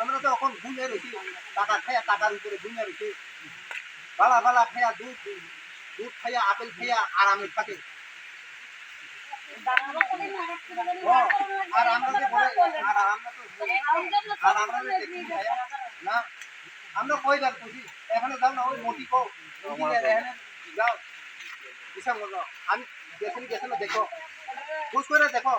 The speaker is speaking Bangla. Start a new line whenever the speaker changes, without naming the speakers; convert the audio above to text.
আমরা তো এখন ঘুমিয়ে রয়েছি টাকা খাইয়া টাকার উপরে ঘুমিয়ে রয়েছি। বালা বালা খাইয়া দুধ দুধ খাইয়া আপেল খাইয়া আরামে থাকে আর আমরা যে আর আমরা তো আর আমরা যে দেখি খাইয়া, না? আমরা কয়বার খুশি? এখানে যাও না ওই মোটি কো যাও। হিসাব করো আমি গেছেন দেখো। খুশ করে দেখো।